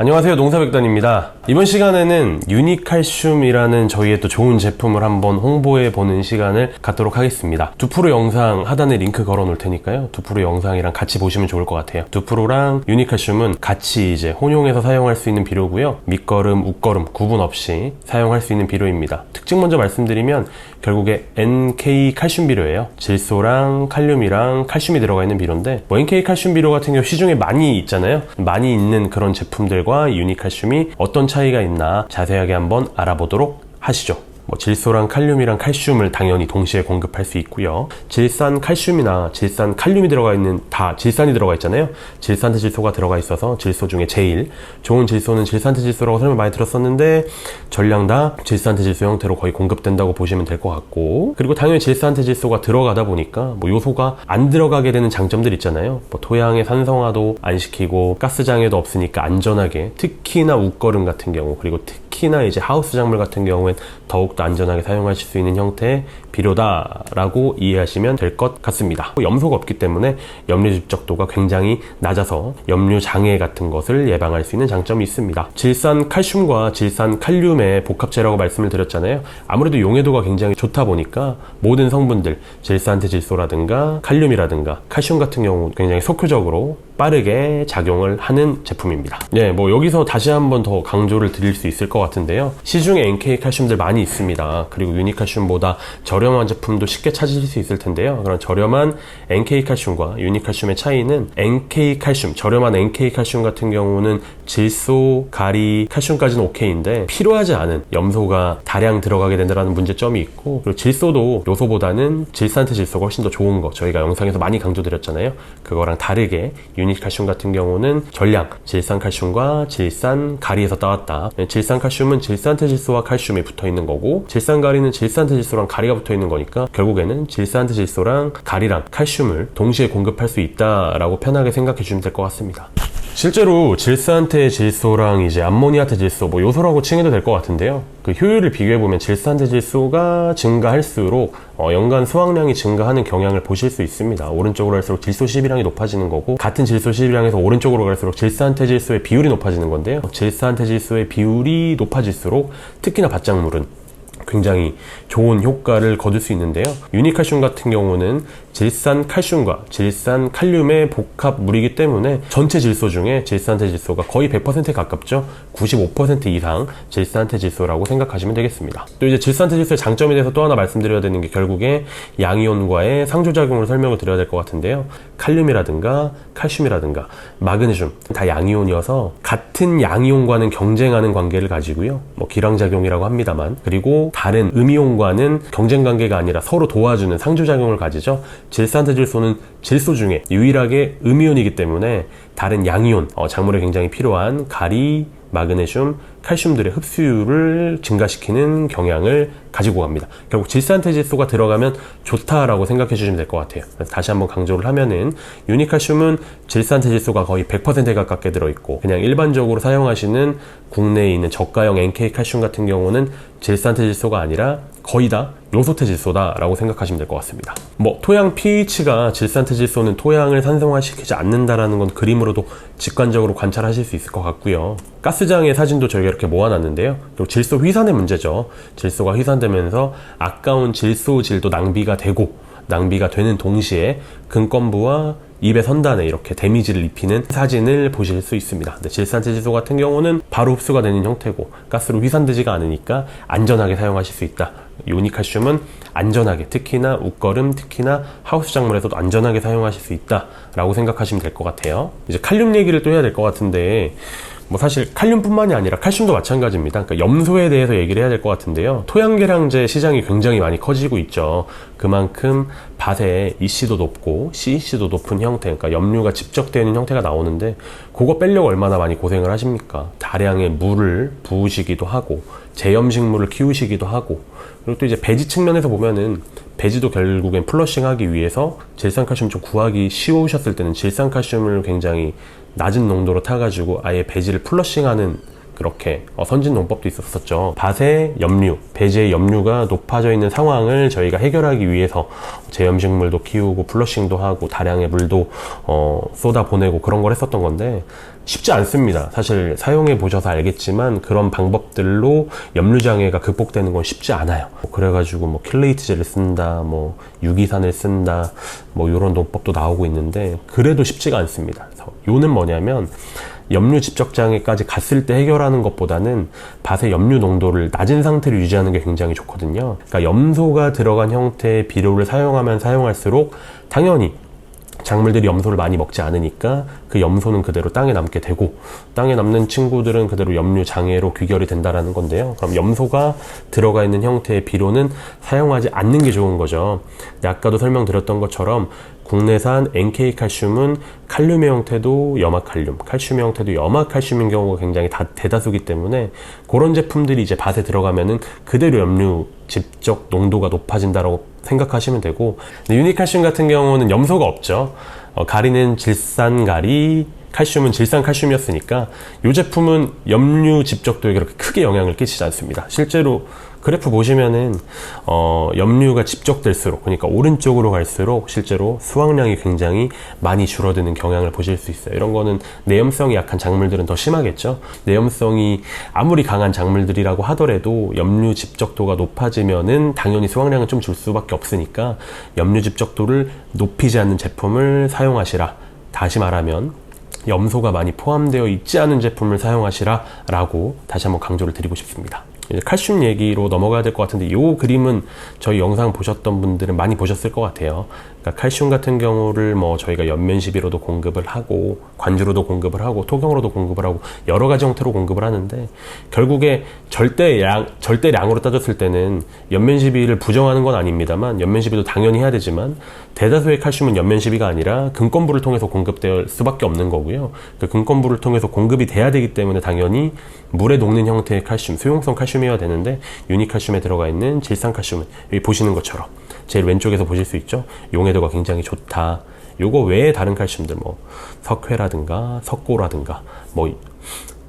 안녕하세요 농사백단입니다. 이번 시간에는 유니칼슘이라는 저희의 또 좋은 제품을 한번 홍보해 보는 시간을 갖도록 하겠습니다. 두프로 영상 하단에 링크 걸어 놓을 테니까요. 두프로 영상이랑 같이 보시면 좋을 것 같아요. 두프로랑 유니칼슘은 같이 이제 혼용해서 사용할 수 있는 비료고요. 밑거름 웃거름 구분 없이 사용할 수 있는 비료입니다. 특징 먼저 말씀드리면 결국에 NK 칼슘 비료예요. 질소랑 칼륨이랑 칼슘이 들어가 있는 비료인데 뭐 NK 칼슘 비료 같은 경우 시중에 많이 있잖아요. 많이 있는 그런 제품들 과 유니칼슘이 어떤 차이가 있나 자세하게 한번 알아보도록 하시죠. 뭐 질소랑 칼륨이랑 칼슘을 당연히 동시에 공급할 수 있고요. 질산 칼슘이나 질산 칼륨이 들어가 있는 다 질산이 들어가 있잖아요. 질산테 질소가 들어가 있어서 질소 중에 제일 좋은 질소는 질산테 질소라고 설명 많이 들었었는데 전량 다 질산테 질소 형태로 거의 공급된다고 보시면 될 것 같고 그리고 당연히 질산테 질소가 들어가다 보니까 뭐 요소가 안 들어가게 되는 장점들 있잖아요. 뭐 토양의 산성화도 안 시키고 가스 장애도 없으니까 안전하게 특히나 웃거름 같은 경우 그리고 특히나 이제 하우스 작물 같은 경우엔 더욱 더 안전하게 사용하실 수 있는 형태의 비료다라고 이해하시면 될 것 같습니다. 염소가 없기 때문에 염류 집적도가 굉장히 낮아서 염류 장애 같은 것을 예방할 수 있는 장점이 있습니다. 질산 칼슘과 질산 칼륨의 복합체라고 말씀을 드렸잖아요. 아무래도 용해도가 굉장히 좋다 보니까 모든 성분들 질산테 질소라든가 칼륨이라든가 칼슘 같은 경우 굉장히 속효적으로 빠르게 작용을 하는 제품입니다. 네, 뭐 여기서 다시 한번 더 강조를 드릴 수 있을 것 같은데요. 시중에 NK 칼슘들 많이 있습니다. 그리고 유니칼슘보다 저렴한 제품도 쉽게 찾으실 수 있을 텐데요. 그런 저렴한 NK 칼슘과 유니칼슘의 차이는 NK 칼슘, 저렴한 NK 칼슘 같은 경우는 질소, 가리, 칼슘까지는 오케이인데 필요하지 않은 염소가 다량 들어가게 된다는 문제점이 있고 그리고 질소도 요소보다는 질산테 질소가 훨씬 더 좋은 거 저희가 영상에서 많이 강조드렸잖아요. 그거랑 다르게 유니 칼슘 같은 경우는 전량 질산 칼슘과 질산 가리에서 따왔다. 질산 칼슘은 질산테 질소와 칼슘이 붙어 있는 거고 질산 가리는 질산테 질소랑 가리가 붙어 있는 거니까 결국에는 질산테 질소랑 가리랑 칼슘을 동시에 공급할 수 있다라고 편하게 생각해 주시면 될 것 같습니다. 실제로 질산테 질소랑 이제 암모니아테 질소 뭐 요소라고 칭해도 될 것 같은데요. 그 효율을 비교해 보면 질산테 질소가 증가할수록 어, 연간 수확량이 증가하는 경향을 보실 수 있습니다. 오른쪽으로 갈수록 질소 12량이 높아지는 거고 같은 질소 12량에서 오른쪽으로 갈수록 질산테 질소의 비율이 높아지는 건데요. 질산테 질소의 비율이 높아질수록 특히나 밭작물은 굉장히 좋은 효과를 거둘 수 있는데요. 유니칼슘 같은 경우는 질산 칼슘과 질산 칼륨의 복합물이기 때문에 전체 질소 중에 질산테 질소가 거의 100%에 가깝죠. 95% 이상 질산테 질소라고 생각하시면 되겠습니다. 또 이제 질산테 질소의 장점에 대해서 또 하나 말씀드려야 되는 게 결국에 양이온과의 상조작용을 설명을 드려야 될 것 같은데요. 칼륨이라든가 칼슘이라든가 마그네슘 다 양이온이어서 같은 양이온과는 경쟁하는 관계를 가지고요. 뭐 기량작용이라고 합니다만 그리고 다른 음이온과는 경쟁 관계가 아니라 서로 도와주는 상조작용을 가지죠. 질산테 질소는 질소 중에 유일하게 음이온이기 때문에 다른 양이온 어, 작물에 굉장히 필요한 가리, 마그네슘, 칼슘들의 흡수율을 증가시키는 경향을 가지고 갑니다. 결국 질산테 질소가 들어가면 좋다라고 생각해 주시면 될 것 같아요. 다시 한번 강조를 하면은 유니칼슘은 질산테 질소가 거의 100%에 가깝게 들어있고 그냥 일반적으로 사용하시는 국내에 있는 저가형 NK 칼슘 같은 경우는 질산테 질소가 아니라 거의 다 요소태 질소다라고 생각하시면 될 것 같습니다. 뭐 토양 pH가 질산태 질소는 토양을 산성화시키지 않는다라는 건 그림으로도 직관적으로 관찰하실 수 있을 것 같고요. 가스장의 사진도 저희가 이렇게 모아놨는데요. 그리고 질소 휘산의 문제죠. 질소가 휘산되면서 아까운 질소질도 낭비가 되고 낭비가 되는 동시에 근권부와 입의 선단에 이렇게 데미지를 입히는 사진을 보실 수 있습니다. 근데 질산체 질소 같은 경우는 바로 흡수가 되는 형태고 가스로 휘산되지가 않으니까 안전하게 사용하실 수 있다. 요니칼슘은 안전하게 특히나 웃거름 특히나 하우스 작물에서도 안전하게 사용하실 수 있다라고 생각하시면 될 것 같아요. 이제 칼륨 얘기를 또 해야 될 것 같은데 뭐 사실 칼륨뿐만이 아니라 칼슘도 마찬가지입니다. 그러니까 염소에 대해서 얘기를 해야 될 것 같은데요. 토양계량제 시장이 굉장히 많이 커지고 있죠. 그만큼 밭에 EC도 높고 CEC도 높은 형태, 그러니까 염류가 집적되는 형태가 나오는데 그거 빼려고 얼마나 많이 고생을 하십니까? 다량의 물을 부으시기도 하고 제염식물을 키우시기도 하고 그리고 또 이제 배지 측면에서 보면은 배지도 결국엔 플러싱하기 위해서 질산칼슘 좀 구하기 쉬우셨을 때는 질산칼슘을 굉장히 낮은 농도로 타가지고 아예 배지를 플러싱하는 그렇게 어, 선진 농법도 있었었죠. 밭의 염류, 배지의 염류가 높아져 있는 상황을 저희가 해결하기 위해서 제염식물도 키우고 플러싱도 하고 다량의 물도 어, 쏟아 보내고 그런 걸 했었던 건데 쉽지 않습니다. 사실 사용해 보셔서 알겠지만 그런 방법들로 염류 장애가 극복되는 건 쉽지 않아요. 그래가지고 뭐 킬레이트제를 쓴다, 뭐 유기산을 쓴다, 뭐 이런 농법도 나오고 있는데 그래도 쉽지가 않습니다. 요는 뭐냐면 염류 집적 장애까지 갔을 때 해결하는 것보다는 밭의 염류 농도를 낮은 상태를 유지하는 게 굉장히 좋거든요. 그러니까 염소가 들어간 형태의 비료를 사용하면 사용할수록 당연히 작물들이 염소를 많이 먹지 않으니까 그 염소는 그대로 땅에 남게 되고 땅에 남는 친구들은 그대로 염류 장애로 귀결이 된다라는 건데요. 그럼 염소가 들어가 있는 형태의 비료는 사용하지 않는 게 좋은 거죠. 아까도 설명드렸던 것처럼 국내산 NK 칼슘은 칼륨의 형태도 염화 칼륨, 칼슘의 형태도 염화 칼슘인 경우가 굉장히 다, 대다수기 때문에 그런 제품들이 이제 밭에 들어가면은 그대로 염류 집적 농도가 높아진다라고 생각하시면 되고 유니칼슘 같은 경우는 염소가 없죠. 어, 가리는 질산가리, 칼슘은 질산칼슘이었으니까 이 제품은 염류 집적도에 그렇게 크게 영향을 끼치지 않습니다. 실제로 그래프 보시면은 어, 염류가 집적될수록 그러니까 오른쪽으로 갈수록 실제로 수확량이 굉장히 많이 줄어드는 경향을 보실 수 있어요. 이런 거는 내염성이 약한 작물들은 더 심하겠죠. 내염성이 아무리 강한 작물들이라고 하더라도 염류 집적도가 높아지면은 당연히 수확량은 좀 줄 수밖에 없으니까 염류 집적도를 높이지 않는 제품을 사용하시라. 다시 말하면 염소가 많이 포함되어 있지 않은 제품을 사용하시라 라고 다시 한번 강조를 드리고 싶습니다. 칼슘 얘기로 넘어가야 될 것 같은데 이 그림은 저희 영상 보셨던 분들은 많이 보셨을 것 같아요. 그러니까 칼슘 같은 경우를 뭐 저희가 연면 시비로도 공급을 하고 관주로도 공급을 하고 토경으로도 공급을 하고 여러 가지 형태로 공급을 하는데 결국에 절대량 절대량으로 따졌을 때는 연면 시비를 부정하는 건 아닙니다만 연면 시비도 당연히 해야 되지만 대다수의 칼슘은 연면 시비가 아니라 근권부를 통해서 공급될 수밖에 없는 거고요. 그 근권부를 통해서 공급이 돼야 되기 때문에 당연히 물에 녹는 형태의 칼슘, 수용성 칼슘이어야 되는데 유니칼슘에 들어가 있는 질산칼슘은 여기 보시는 것처럼 제일 왼쪽에서 보실 수 있죠. 용해도 가 굉장히 좋다. 요거 외에 다른 칼슘들 뭐 석회라든가 석고라든가 뭐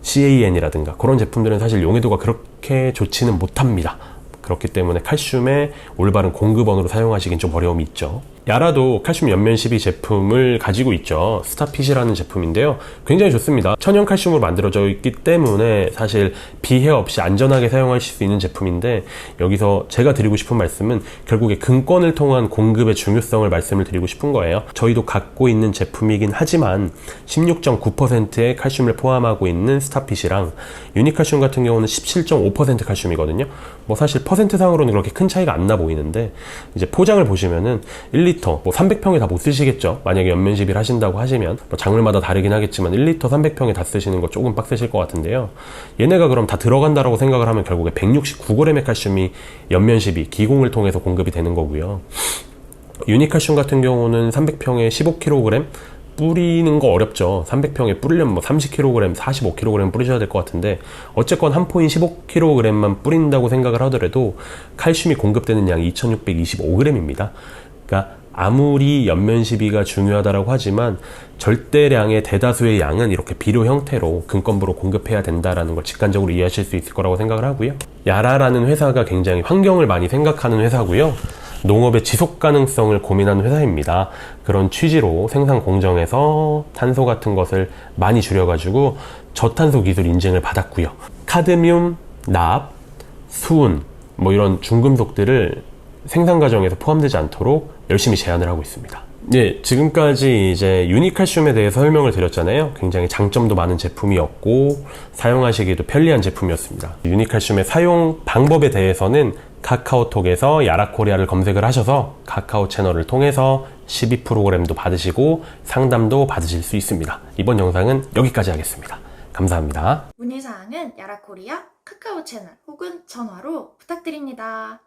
CAN이라든가 그런 제품들은 사실 용해도가 그렇게 좋지는 못합니다. 그렇기 때문에 칼슘의 올바른 공급원으로 사용하시긴 좀 어려움이 있죠. 야라도 칼슘 연면 12 제품을 가지고 있죠. 스타핏이라는 제품인데요. 굉장히 좋습니다. 천연 칼슘으로 만들어져 있기 때문에 사실 비해 없이 안전하게 사용하실 수 있는 제품인데 여기서 제가 드리고 싶은 말씀은 결국에 근권을 통한 공급의 중요성을 말씀을 드리고 싶은 거예요. 저희도 갖고 있는 제품이긴 하지만 16.9%의 칼슘을 포함하고 있는 스타핏이랑 유니칼슘 같은 경우는 17.5% 칼슘이거든요. 뭐 사실 퍼센트상으로는 그렇게 큰 차이가 안 나 보이는데 이제 포장을 보시면은 1 리터 뭐 300평에 다 못 쓰시겠죠. 만약에 연면 시비를 하신다고 하시면 뭐 작물마다 다르긴 하겠지만 1리터 300평에 다 쓰시는 거 조금 빡세실 것 같은데요. 얘네가 그럼 다 들어간다라고 생각을 하면 결국에 169g의 칼슘이 연면 시비 기공을 통해서 공급이 되는 거고요. 유니칼슘 같은 경우는 300평에 15kg 뿌리는 거 어렵죠. 300평에 뿌리려면 뭐 30kg, 45kg 뿌리셔야 될 것 같은데 어쨌건 한 포인 15kg만 뿌린다고 생각을 하더라도 칼슘이 공급되는 양이 2625g입니다. 그러니까 아무리 연면 시비가 중요하다라고 하지만 절대량의 대다수의 양은 이렇게 비료 형태로 근권부로 공급해야 된다라는 걸 직관적으로 이해하실 수 있을 거라고 생각을 하고요. 야라라는 회사가 굉장히 환경을 많이 생각하는 회사고요. 농업의 지속 가능성을 고민하는 회사입니다. 그런 취지로 생산 공정에서 탄소 같은 것을 많이 줄여가지고 저탄소 기술 인증을 받았고요. 카드뮴, 납, 수은, 뭐 이런 중금속들을 생산 과정에서 포함되지 않도록 열심히 제한을 하고 있습니다. 예, 지금까지 이제 유니칼슘에 대해서 설명을 드렸잖아요. 굉장히 장점도 많은 제품이었고 사용하시기도 편리한 제품이었습니다. 유니칼슘의 사용 방법에 대해서는 카카오톡에서 야라코리아를 검색을 하셔서 카카오 채널을 통해서 12 프로그램도 받으시고 상담도 받으실 수 있습니다. 이번 영상은 여기까지 하겠습니다. 감사합니다. 문의사항은 야라코리아 카카오 채널 혹은 전화로 부탁드립니다.